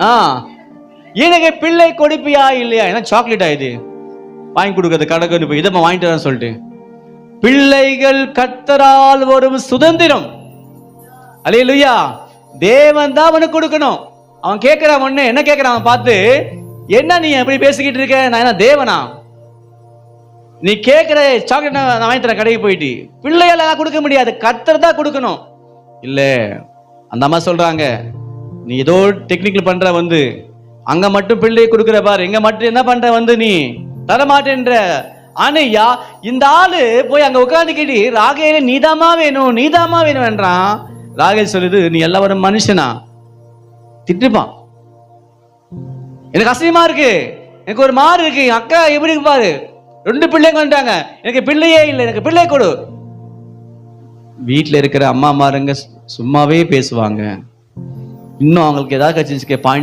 ஆ. எனக்கு பிள்ளை கொடுப்பியா இல்லையா? என்ன சாக்லேட்டா இது? வாங்கி கொடுக்கறது கடைக்கு போய் இதை வாங்கிட்டு வரேன் சொல்லிட்டு. பிள்ளைகள் கத்தரால் வரும் சுதந்திரம். அல்லேலூயா தேவன் தான் அவனுக்கு கொடுக்கணும். அவன் கேட்கிறான் ஒண்ணு என்ன கேட்கிறான் அவன் பார்த்து? என்ன நீ எப்படி பேசிக்கிட்டு இருக்க? நான் என்ன தேவனா? நீ கேட்கிற சாக்லேட் நான் வாங்கி தரேன் கடைக்கு போயிட்டு. பிள்ளைகளால் கொடுக்க முடியாது. கத்தர் தான் கொடுக்கணும். இல்ல. அந்த அம்மா சொல்றாங்க நீ ஏதோ டெக்னிக்கல் பண்ற வந்து. அங்க மட்டும் பிள்ளை கொடுக்குற பாரு இங்க மட்டும் என்ன பண்ற வந்து நீ? தர மாட்டேன்ற ஆனையா இந்த ஆளு போய் அங்க உட்காந்துக்கிட்டு ராகேல நீதாமா வேணும் நீதாமா வேணும்ன்றான் ராகேல் சொல்லுது நீ எல்லாரும் மனுஷனா? திட்டுப்பான். எனக்கு அசியமா இருக்கு. எனக்கு ஒரு மாறு இருக்கு. என் அக்கா எப்படி பாரு? ரெண்டு பிள்ளைங்க வந்துட்டாங்க. எனக்கு பிள்ளையே இல்லை. எனக்கு பிள்ளை கொடு. வீட்டில் இருக்கிற அம்மா மாருங்க சும்மாவே பேசுவாங்க. இன்னும் அவங்களுக்கு ஏதாவது கட்சி பாயிண்ட்